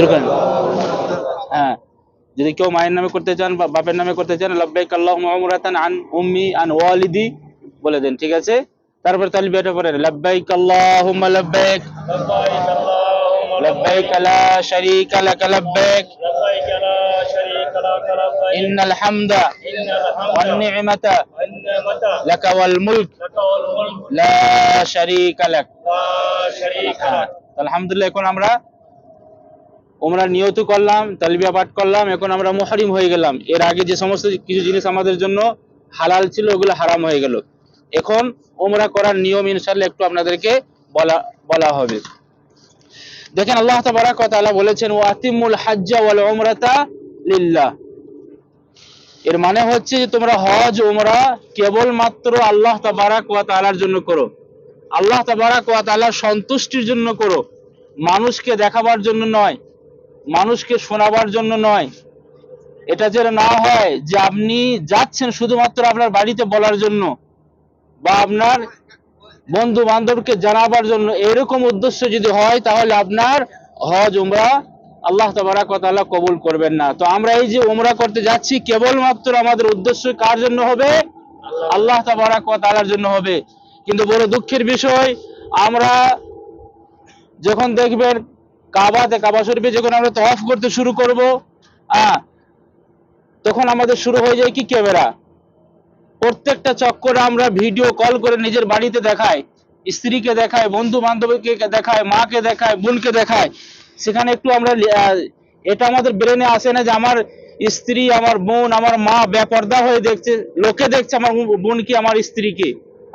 শুরু করেন হ্যাঁ। যদি কেউ মায়ের নামে করতে চান বা বাপের নামে করতে চান লব্বাইক আল্লাহ মুমরাতান আন উম্মি আন ওয়ালিদি বলে দেন ঠিক আছে? তারপর তালবিয়াটা পড়েন লব্বাইক আল্লাহুম্মা লব্বাইক। লব্বাইক লা শারীকা লাক الحمد ইন্নাল لك والملك لا شريك لك لا شريك لك الحمد لله يكون আমরা ওমরা নিয়ত করলাম তালবিয়া পাঠ করলাম, এখন আমরা মুহরিম হয়ে গেলাম। এর আগে যে সমস্ত কিছু জিনিস আমাদের জন্য হালাল ছিল, ওগুলো হারাম হয়ে গেল। এখন ওমরা করার নিয়ম ইনশাআল্লাহ একটু আপনাদেরকে বলা বলা হবে। দেখেন আল্লাহ তাবারাক তাআলা বলেছেন ওয়াতিমুল হাজ্জা ওয়াল উমরাতা লিল্লাহ। এর মানে হচ্ছে যে তোমরা হজ ওমরা কেবলমাত্র আল্লাহ তাবারাক ওয়া তাআলার জন্য করো। আল্লাহ তাবারাক ওয়া তাআলার সন্তুষ্টির জন্য করো। মানুষকে দেখাবার জন্য নয় মানুষকে শোনাবার জন্য নয়। এটা যেন না হয় যে আপনি যাচ্ছেন শুধুমাত্র আপনার বাড়িতে বলার জন্য বা আপনার বন্ধু বান্ধবকে জানাবার জন্য, এরকম উদ্দেশ্য যদি হয়, তাহলে আপনার হজ, উমরা আল্লাহ তাবারাক ওয়া তাআলা কবুল করবেন না। তো আমরা এই যে উমরা করতে যাচ্ছি, কেবলমাত্র আমাদের উদ্দেশ্য কার জন্য হবে? আল্লাহ তাবারাক ওয়া তাআলার জন্য হবে। কিন্তু বড় দুঃখের বিষয়, আমরা যখন দেখবেন কাবাতে কাবা শরীফে যখন আমরা তওয়াফ করতে শুরু করব তখন আমাদের শুরু হয়ে যায় কি ক্যামেরা? প্রত্যেকটা চক্করে আমরা ভিডিও কল করে নিজের বাড়িতে দেখাই, স্ত্রীকে দেখায় বন্ধু বান্ধবীকে দেখায় মাকে দেখায় বোনকে দেখায় সেখানে একটু আমরা এটা আমাদের ব্রেনে আসে না যে আমার স্ত্রী, আমার বোন, আমার মা বেপর্দা হয়ে দেখছে, লোকে দেখছে আমার বোনকে আমার স্ত্রীকে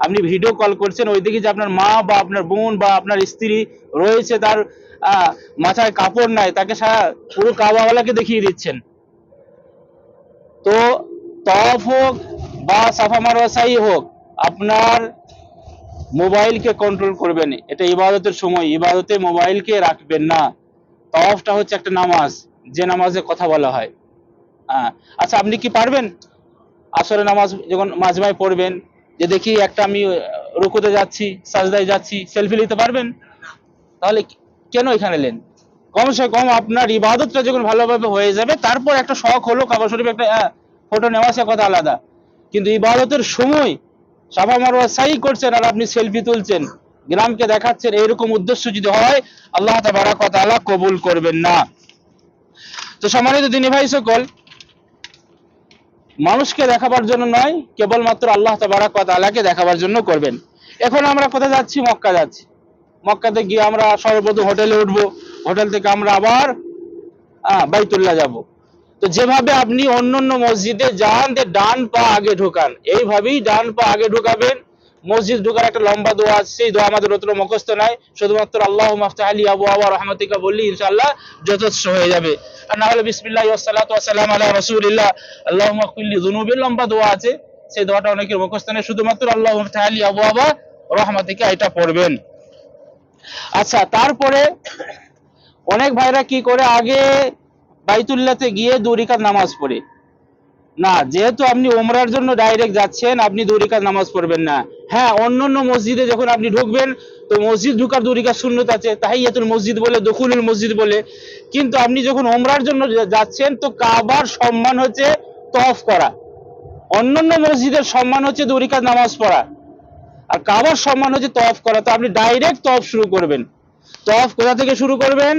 আপনি ভিডিও কল করছেন ওই দিকে যে আপনার মা বা আপনার বোন বা আপনার স্ত্রী রয়েছে, তার মাথায় কাপড় নাই, তাকে সারা পুরো কাবাওয়ালাকে দেখিয়ে দিচ্ছেন। তো তফ হোক বা সাফা মারওয়া সাই হোক, আপনার মোবাইলকে কন্ট্রোল করবেন। এটা ইবাদতের সময়, ইবাদতে মোবাইলকে রাখবেন না। তফটা হচ্ছে একটা নামাজ, যে নামাজে কথা বলা হয়। হ্যাঁ আচ্ছা আপনি কি পারবেন? আসরে নামাজ যখন মাজমায় পড়বেন যে দেখি একটা আমি রুকুতে যাচ্ছি, সাজদায় যাচ্ছি সেলফি নিতে পারবেন? তাহলে কেন এখানে এলেন? কমসে কম আপনার ইবাদতটা যখন ভালোভাবে হয়ে যাবে, তারপর একটা শখ হলো, কাবা শরীফ একটা ফটো নেওয়া, সে কথা আলাদা। কিন্তু ইবাদতের সময় সাফা মারওয়া সাই করছেন আর আপনি সেলফি তুলছেন। গ্রামকে দেখাচ্ছেন, এরকম উদ্দেশ্য যদি হয়, আল্লাহ তাবারাক তাআলা কবুল করবেন না। তো সম্মানিত দিনী ভাই সকল মানুষকে দেখাবার জন্য নয়, কেবলমাত্র আল্লাহ তাবারাক তালাকে দেখাবার জন্য করবেন। এখন আমরা কোথায় যাচ্ছি? মক্কা যাচ্ছি। মক্কাতে গিয়ে আমরা সর্বপ্রথম হোটেলে উঠবো। হোটেল থেকে আমরা আবার বাইতুল্লাহ যাব। তো যেভাবে আপনি অন্য অন্য মসজিদে যান যে ডান পা আগে ঢোকান, এইভাবেই ডান পা আগে ঢোকাবেন। মসজিদ ঢোকার একটা লম্বা দোয়া আছে, সেই দোয়া আমাদের অতটা মুখস্থ নাই। শুধুমাত্র আল্লাহ মাফতাহ আলী আবু আবা রহমতিকা বললি ইনশাআল্লাহ যথেষ্ট হয়ে যাবে। আর না হলে বিসমিল্লাহ ওয়াসসালাতু ওয়াসসালামু আলা রাসূলিল্লাহ। আল্লাহুম্মা কুল্লি যুনুবিল, লম্বা দোয়া আছে। সেই দোয়াটা অনেকের মুখস্থ নেই, শুধুমাত্র আল্লাহ মাফতাহ আলী আবু আবা রহমতিকা এটা পড়বেন। আচ্ছা তারপরে অনেক ভাইরা কি করে? আগে বাইতুল্লাতে গিয়ে দুরিকাত নামাজ পড়ে। না, যেহেতু আপনি ওমরার জন্য ডাইরেক্ট যাচ্ছেন, আপনি দুরিকাত নামাজ পড়বেন না। হ্যাঁ অন্য অন্য মসজিদে যখন আপনি ঢুকবেন, তো মসজিদ ঢুকার দুরিকাত শূন্যত আছে তাই তাহিয়াতুল মসজিদ বলে, দখুলুল মসজিদ বলে। কিন্তু আপনি যখন ওমরার জন্য যাচ্ছেন, তো কাবার সম্মান হচ্ছে তফ করা। অন্যান্য মসজিদের সম্মান হচ্ছে দুরিকাত নামাজ পড়া। আর কাবার সম্মান হচ্ছে তফ করা। তো আপনি ডাইরেক্ট তফ শুরু করবেন। তফ কোথা থেকে শুরু করবেন?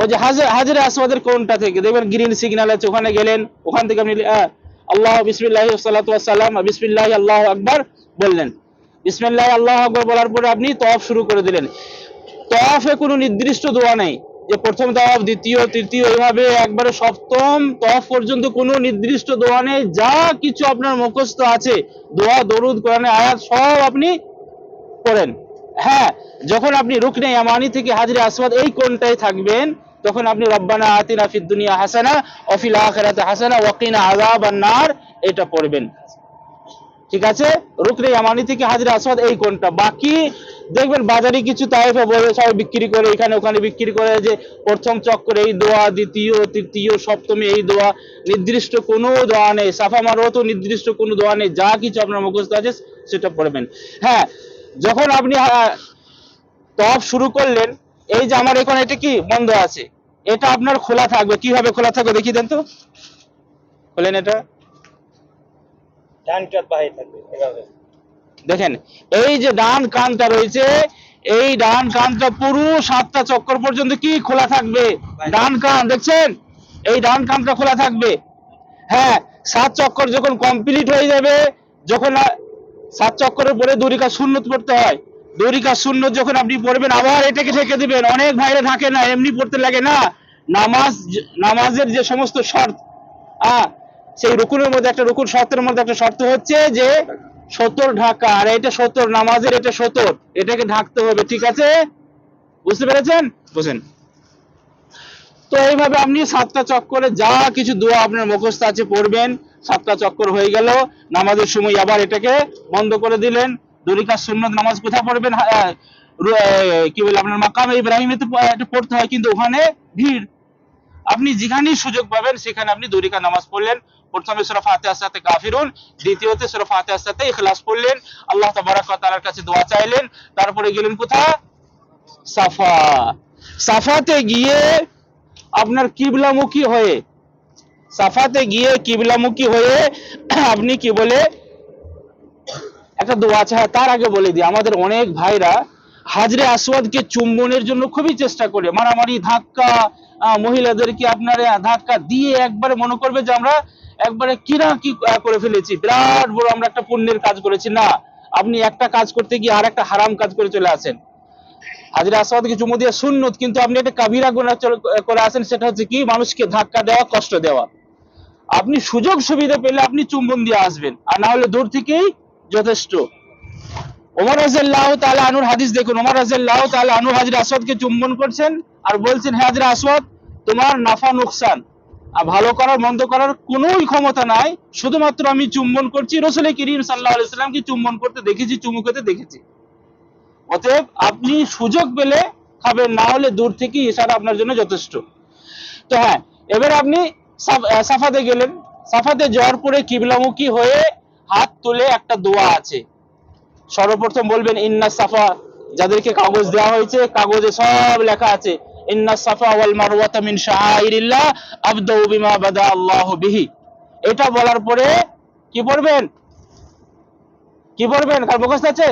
ওই যে হাজার, হাজারে আসওয়াদের কোনটা থেকে, দেখবেন গ্রিন সিগন্যাল আছে, ওখানে গেলেন, ওখান থেকে আপনি আল্লাহ বিসমিল্লাহ সাল্লাতু সালাম বিসমিল্লাহ আল্লাহ আকবার বললেন। বিসমিল্লাহ আল্লাহ আকবার বলার পরে আপনি তফ শুরু করে দিলেন। তফে কোনো নির্দিষ্ট দোয়া নেই যে প্রথম তফ দ্বিতীয়, তৃতীয়, এইভাবে একবারে সপ্তম তফ পর্যন্ত কোনো নির্দিষ্ট দোয়া নেই, যা কিছু আপনার মুখস্থ আছে, দোয়া, দরুদ কোরআনে আয়াত, সব আপনি পড়েন। হ্যাঁ যখন আপনি রুকনে ইয়ামানি থেকে হাজরে আসওয়াদ এই কোনটায় থাকবেন তখন আপনি রব্বানা আতিনা ফিদ দুনিয়া হাসানা ওয়া ফিল আখিরাতি হাসানা, ওয়া কিনা আযাবান নার এটা পড়বেন। ঠিক আছে? রুকনে ইয়ামানি থেকে হাজরে আসওয়াদ এই কোনটা বাকি দেখবেন বাজারে কিছু তাইফে বলে সবাই বিক্রি করে, এখানে ওখানে বিক্রি করে, যে প্রথম চক্করে এই দোয়া, দ্বিতীয়, তৃতীয়, সপ্তমী এই দোয়া, নির্দিষ্ট কোনো দোয়া নেই। সাফা মারও তো নির্দিষ্ট কোনো দোয়া নেই। যা কিছু আপনার মুখস্থ আছে, সেটা পড়বেন। হ্যাঁ যখন আপনি তফ শুরু করলেন এই যে আমার এখন এটা কি? বন্ধ আছে। এটা আপনার খোলা থাকবে। কীভাবে খোলা থাকবে দেখিয়ে দেন তো। খোলেন এটা। দেখেন এই যে ডান কানটা রয়েছে এই ডান কানটা পুরো সাতটা চক্কর পর্যন্ত কি খোলা থাকবে? ডান কান দেখছেন? এই ডান কানটা খোলা থাকবে। হ্যাঁ সাত চক্কর যখন কমপ্লিট হয়ে যাবে যখন সাত চক্করের পরে দড়িকা শূন্যত করতে হয়। দড়িকা শূন্য যখন আপনি পড়বেন, আবার এটাকে ঠেকে দিবেন। অনেক ভাইরা থাকে না, এমনি পড়তে লাগে না। নামাজ, নামাজের যে সমস্ত শর্ত, আহ, সেই রুকুনের মধ্যে একটা রুকুন শর্তের মধ্যে একটা শর্ত হচ্ছে যে সত্তর ঢাকা। আর এটা সত্তর নামাজের এটা সত্তর এটাকে ঢাকতে হবে, ঠিক আছে? বুঝতে পেরেছেন? বুঝেন। তো এইভাবে আপনি সাতটা চক্করে যা কিছু দোয়া আপনার মুখস্থ আছে পড়বেন। সাতটা চক্কর হয়ে গেল। নামাজের সময় আবার এটাকে বন্ধ করে দিলেন। দরিকার সুন্নত নামাজ কোথায় পড়বেন? হ্যাঁ, এ, কি বলে আপনার মাকাম ইব্রাহিমে তো এটা পড়তে হয় কিন্তু ওখানে ভিড়। আপনি যেখানেই সুযোগ পাবেন সেখানে আপনি দরিকা নামাজ পড়লেন। প্রথমে সূরা ফাতিহার সাথে কাফিরুন দ্বিতীয়তে সূরা ফাতিহার সাথে ইখলাস পড়লেন। আল্লাহ তাবারাক কাছে দোয়া চাইলেন। তারপরে গেলেন কোথায়? সাফা। সাফাতে গিয়ে আপনার কিবলামুখী হয়ে সাফাতে গিয়ে কিবলামুখী হয়ে আপনি কি বলে একটা দোয়া আছে হ্যাঁ, তার আগে বলে দিই। আমাদের অনেক ভাইরা হাজরে আসওয়াদকে চুম্বনের জন্য খুবই চেষ্টা করে। মারামারি ধাক্কা মহিলাদেরকে আপনার ধাক্কা দিয়ে একবারে মনে করবে যে আমরা একবারে কিনা কি করে ফেলেছি। বিরাট বড় আমরা একটা পুণ্যের কাজ করেছি। না আপনি একটা কাজ করতে গিয়ে আর একটা হারাম কাজ করে চলে আসেন। হাজরে আসওয়াদকে চুমু দিয়ে সুন্নত কিন্তু আপনি একটা কাবিরা গুনাহ করে আসেন সেটা হচ্ছে কি? মানুষকে ধাক্কা দেওয়া কষ্ট দেওয়া। আপনি সুযোগ সুবিধা পেলে আপনি চুম্বন দিয়ে আসবেন। আর না হলে দূর থেকেই যথেষ্ট। ওমর রাজিয়াল্লাহু তাআলা আনুর হাদিস দেখুন। ওমর রাজিয়াল্লাহু তাআলা আনু হাজরে আসওয়াদকে চুম্বন করছেন আর বলছেন হাজরে আসওয়াদ তোমার নাফা নুকসান। আর ভালো করার, মন্দ করার কোনোই ক্ষমতা নাই। শুধুমাত্র আমি চুম্বন করছি। রসুল করিম সাল্লাল্লাহু আলাইহি সাল্লামকে চুম্বন করতে দেখেছি? চুমু খেতে দেখেছি। অতএব আপনি সুযোগ পেলে খাবেন, না হলে দূর থেকে ইশারা আপনার জন্য যথেষ্ট। তো হ্যাঁ এবার আপনি সাফাতে গেলেন। সাফাতে যাওয়ার পরে কিবলামুখী হয়ে হাত তুলে একটা দোয়া আছে। সর্বপ্রথম বলবেন, ইন্না সাফা যাদেরকে কাগজ দেওয়া হয়েছে, কাগজে সব লেখা আছে। ইন্না সাফা ওয়াল মারওয়াতা মিন শাআইরিল্লাহ, আবদাউ বিমা বাদা আল্লাহ বিহি। এটা বলার পরে কি পড়বেন? কি পড়বেন? কার মুখস্থ আছে?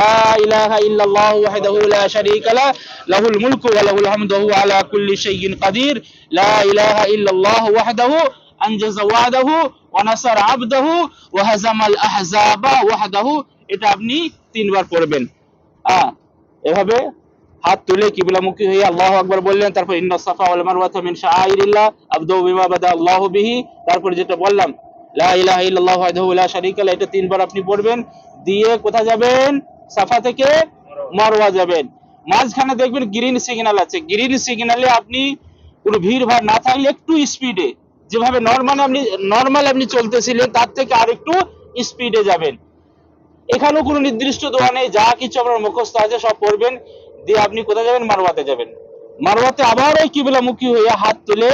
লা ইলাহা ইল্লাল্লাহু ওয়াহদাহু লা শারীকা লা, লাহুল মুলকু ওয়া লাহুল হামদু ওয়া আলা কুল্লি শাইইন কাদির। লা ইলাহা ইল্লাল্লাহু ওয়াহদাহু আনজাজা ওয়াদাহু ওয়ানাসার আবদাহু ওয়াহাজামাল আহজাবা ওয়াহাদাহু। এটা আপনি তিনবার পড়বেন। হ্যাঁ এভাবে হাত তুলে কিবলামুখী হয়ে আল্লাহ আকবার বললেন, তারপর ইন্ন সাফা ওয়াল মারওয়াতা মিন শাআইরিল্লাহ আবদু বিমা বাদা আল্লাহু বিহি। তারপর যেটা বললাম, লা ইলাহা ইল্লাল্লাহু ওয়াহদাহু লা শারীকা লা, এটা তিনবার আপনি পড়বেন। দিয়ে কোথা যাবেন? সাফা থেকে মারওয়া যাবেন। মাঝখানে দেখবেন গ্রিন সিগন্যাল আছে। গ্রিন সিগন্যালে আপনি কোনো ভিড় ভাড় না থাকলে একটু স্পিডে যেভাবে নর্মাল আপনি নর্মাল আপনি চলতেছিলেন, তার থেকে আরেকটু স্পিডে যাবেন। এখানেও কোনো নির্দিষ্ট দোয়া নেই, যা কিছু আপনার মুখস্থ আছে, সব পড়বেন, দিয়ে আপনি কোথায় যাবেন? মারওয়াতে যাবেন। মারওয়াতে আবার ওই কিবলামুখী হয়ে হাত তুলে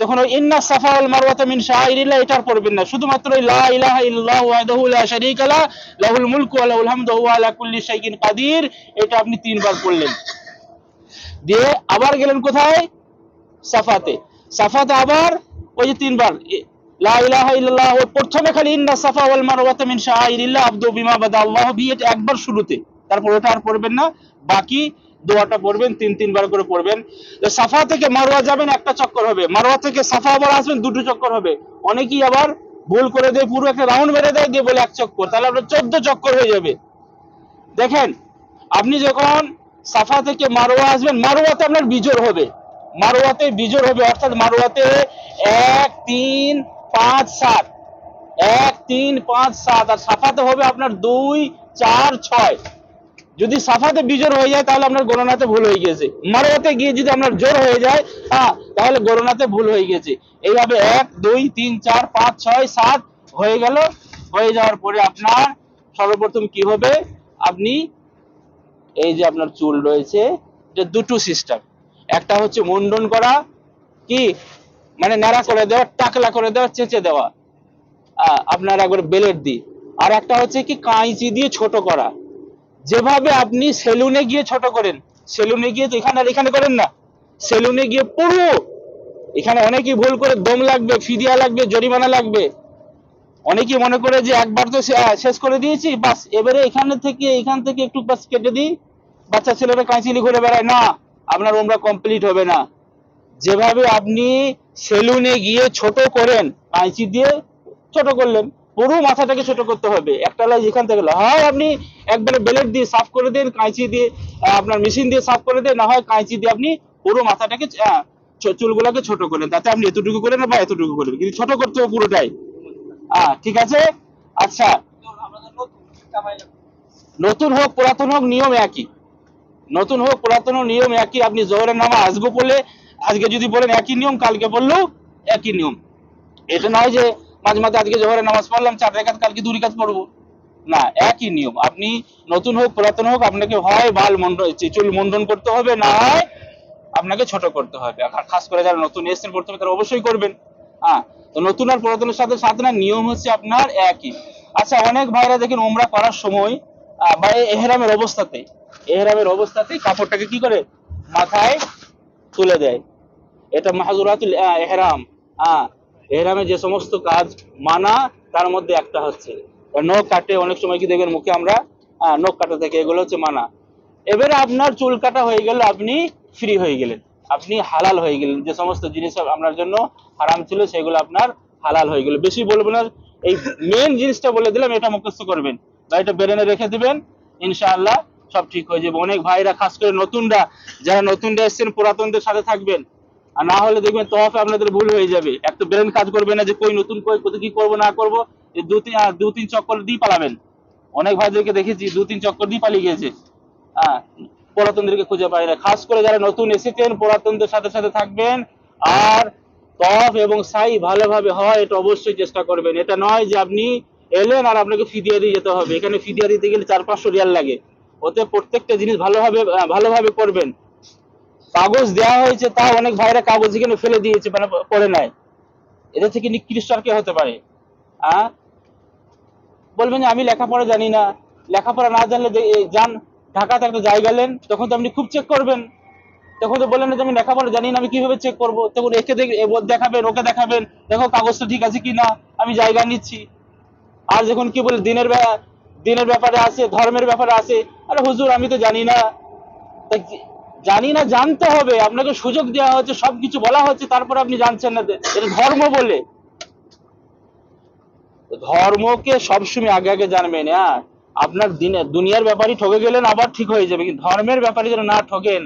তখন ওই ইন্না সাফা ওয়াল মারওয়াতা মিন শাআইরিল্লাহ এটার পড়বেন না। শুধুমাত্র ওই লা ইলাহা ইল্লাল্লাহু ওয়াহদাহু লা শারীকা লা, লাহুল মুলকু ওয়া লাহুল হামদু, ওয়া আলা কুল্লি শাইইন কাদির, এটা আপনি তিনবার পড়লেন। দিয়ে আবার গেলেন কোথায়? সাফাতে। সাফাতে আবার ওই যে তিনবার প্রথমে খালি ইন্না সাফা ওয়াল মারওয়াতা মিন শাআইরিল্লাহ, আবদু বিমা বাদা আল্লাহ বি এটা একবার শুরুতে। তারপর ওটা আর পড়বেন না, বাকি দোয়াটা পড়বেন, তিন, তিনবার করে পড়বেন। সাফা থেকে মারওয়া যাবেন, একটা চক্কর হবে। মারওয়া থেকে সাফা আবার আসবেন, দুটো চক্কর হবে। অনেকেই আবার ভুল করে দেয় পুরো একটা রাউন্ড মেরে দেয়, দিয়ে বলে এক চক্কর। তাহলে আপনার চোদ্দ চক্কর হয়ে যাবে। দেখেন, আপনি যখন সাফা থেকে মারোয়া আসবেন মারোয়াতে আপনার বিজোর হবে। মারোয়াতে বিজোর হবে, অর্থাৎ মারোয়াতে এক, তিন, পাঁচ, সাত। এক, তিন, পাঁচ, সাত, আর সাফাতে হবে আপনার দুই, চার, ছয়। যদি সাফাতে বিজোর হয়ে যায়, তাহলে আপনার গণনাতে ভুল হয়ে গেছে মারোয়াতে গিয়ে যদি আপনার জোর হয়ে যায় হ্যাঁ তাহলে গণনাতে ভুল হয়ে গেছে এইভাবে এক, দুই, তিন, চার, পাঁচ, ছয়, সাত হয়ে গেল। হয়ে যাওয়ার পরে আপনার সর্বপ্রথম কি হবে? আপনি এই যে আপনার চুল রয়েছে যে দুটো সিস্টেম একটা হচ্ছে মুন্ডন করা, কি? মানে ন্যাড়া করে দেওয়া, টাকলা করে দেওয়া, চেঁচে দেওয়া। আপনার একবার বেলেট দিয়ে আর একটা হচ্ছে কি কাঁচি দিয়ে ছোট করা। যেভাবে আপনি সেলুনে গিয়ে ছোট করেন, সেলুনে গিয়ে তো এখানে আর এখানে করেন না। সেলুনে গিয়ে পুরো, এখানে অনেকেই ভুল করে, দম লাগবে, ফিদিয়া লাগবে, জরিমানা লাগবে। অনেকেই মনে করে যে একবার তো শেষ করে দিয়েছি, বাস, এবারে এখানে থেকে, এখান থেকে একটু বাস কেটে দিই। বাচ্চা ছেলেরা কাঁচিলি ঘুরে বেড়ায়, না। আপনার ওমরা কমপ্লিট হবে না। যেভাবে আপনি সেলুনে গিয়ে ছোট করেন কাঁচি দিয়ে ছোট করলেন পুরো মাথাটাকে ছোট করতে হবে। একটা লাইজ এখান থেকে। হয় আপনি একবারে বেলেট দিয়ে সাফ করে দেন কাঁচি দিয়ে আপনার মেশিন দিয়ে সাফ করে দেন না হয় কাঁচি দিয়ে আপনি পুরো মাথাটাকে চুলগুলোকে ছোট করেন। তাতে আপনি এতটুকু করেন বা এতটুকু করেন কিন্তু ছোট করতে হবে পুরোটাই। হ্যাঁ ঠিক আছে? আচ্ছা। নতুন হোক পুরাতন হোক নিয়ম একই। নতুন হোক, পুরাতন নিয়ম একই। আপনি জোহরের নামা আসব বলে, আজকে যদি বলেন একই নিয়ম, কালকে বললেও একই নিয়ম। এটা নয় যে মাঝে মাঝে আজকে জোহরের নামাজ পড়লাম, চার রেখাত, কালকে দুই রেখাত পড়ব। না, একই নিয়ম। আপনি নতুন হোক, পুরাতন হোক, আপনাকে হয় বাল মন্ডন চুল মুন্ডন করতে হবে, না হয় আপনাকে ছোট করতে হবে। আর খাস করে যারা নতুন এসছেন করতে হবে, তারা অবশ্যই করবেন। হ্যাঁ তো নতুন আর পুরাতনের সাথে সাথে না, নিয়ম হচ্ছে আপনার একই। আচ্ছা অনেক ভাইরা দেখেন ওমরা করার সময় বা এহরামের অবস্থাতে এহরামের অবস্থাতেই কাপড়টাকে কি করে? মাথায় তুলে দেয়। এটা মাহাজুরাতুল এহরাম। হ্যাঁ এহরামে যে সমস্ত কাজ মানা, তার মধ্যে একটা হচ্ছে। নখ কাটে, অনেক সময় কি দেখবেন মুখে আমরা নখ কাটা থেকে, এগুলো হচ্ছে মানা। এবারে আপনার চুল কাটা হয়ে গেল আপনি ফ্রি হয়ে গেলেন। আপনি হালাল হয়ে গেলেন। যে সমস্ত জিনিস আপনার জন্য হারাম ছিল, সেগুলো আপনার হালাল হয়ে গেল। বেশি বলব না, এই মেন জিনিসটা বলে দিলাম, এটা মুখস্থ করবেন। বা এটা বেরেনে রেখে দিবেন, ইনশাআল্লাহ। সব ঠিক হয়ে যাবে। অনেক ভাইরা, খাস করে নতুনরা, যারা নতুনরা এসছেন, পুরাতনদের সাথে থাকবেন। আর না হলে দেখবেন তফে আপনাদের ভুল হয়ে যাবে। এক তো ব্রেন কাজ করবে না যে কই নতুন কই, কোথায় কি করব, না করব। দু তিন দু তিন চক্কর দিয়ে পালাবেন। অনেক ভাইদেরকে দেখেছি, দু তিন চক্কর দিয়ে পালিয়ে গিয়েছে। হ্যাঁ পুরাতনদেরকে খুঁজে পাই না। খাস করে যারা নতুন এসেছেন, পুরাতনদের সাথে সাথে থাকবেন। আর তফ এবং সাই ভালোভাবে হয়, এটা অবশ্যই চেষ্টা করবেন। এটা নয় যে আপনি এলেন আর আপনাকে ফিদিয়া দিয়ে যেতে হবে। এখানে ফিদিয়া দিতে গেলে চার পাঁচশো রিয়াল লাগে। ওতে প্রত্যেকটা জিনিস ভালোভাবে ভালোভাবে করবেন। কাগজ দেওয়া হয়েছে তা অনেক ভাইরা কাগজ এখানে ফেলে দিয়েছে মানে পড়ে নাই। এদের থেকে নিকৃষ্ট আর কে হতে পারে? আহ? বলবেন যে আমি লেখাপড়া জানি না। লেখাপড়া না জানলে যান, ঢাকাতে একটা জায়গা নেন, তখন তো আপনি খুব চেক করবেন। তখন তো বললেন যে আমি লেখাপড়া জানি না, আমি কীভাবে চেক করব? তখন একে দেখাবেন, ওকে দেখাবেন, দেখো কাগজটা ঠিক আছে কি না আমি জায়গা নিচ্ছি। আর যখন কি বলে দিনের দিনের ব্যাপারে আছে ধর্মের ব্যাপারে আছে আরে হুজুর, আমি তো জানি না। জানি না, জানতে হবে। আপনাকে সুযোগ দেওয়া হচ্ছে সবকিছু বলা হচ্ছে তারপর আপনি জানছেন না এটা ধর্ম বলে। ধর্মকে সবসময় আগে আগে জানবেন হ্যাঁ? আপনার দিনে দুনিয়ার ব্যাপারে ঠকে গেলেন, আবার ঠিক হয়ে যাবে। কিন্তু ধর্মের ব্যাপারে যেন না ঠকেন,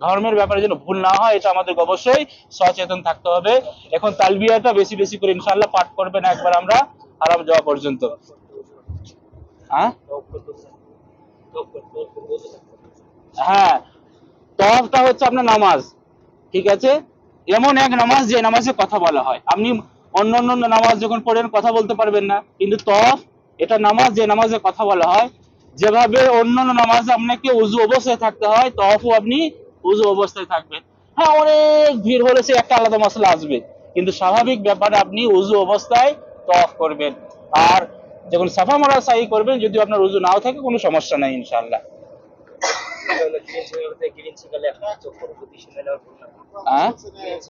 ধর্মের ব্যাপারে যেন ভুল না হয়, এটা আমাদের অবশ্যই সচেতন থাকতে হবে। এখন তালবিয়াটা বেশি বেশি করে ইনশাআল্লাহ পাঠ করবেন একবার আমরা, আরাম যাওয়া পর্যন্ত। হ্যাঁ? হ্যাঁ তফটা হচ্ছে আপনার নামাজ, ঠিক আছে? এমন এক নামাজ যে নামাজে কথা বলা হয়। আপনি অন্য অন্য নামাজ যখন পড়েন, কথা বলতে পারবেন না। কিন্তু তফ এটা নামাজ যে নামাজে কথা বলা হয়, যেভাবে অন্য নামাজে আপনাকে উজু অবস্থায় থাকতে হয় তফও আপনি উজু অবস্থায় থাকবেন। হ্যাঁ অনেক ভিড় হলে সে একটা আলাদা মশলা আসবে। কিন্তু স্বাভাবিক ব্যাপারে আপনি উজু অবস্থায় তফ করবেন। আর যখন সাফা মারা সাই করবেন যদি আপনার উজু নাও থাকে কোনো সমস্যা নাই মেলার হ্যাঁ?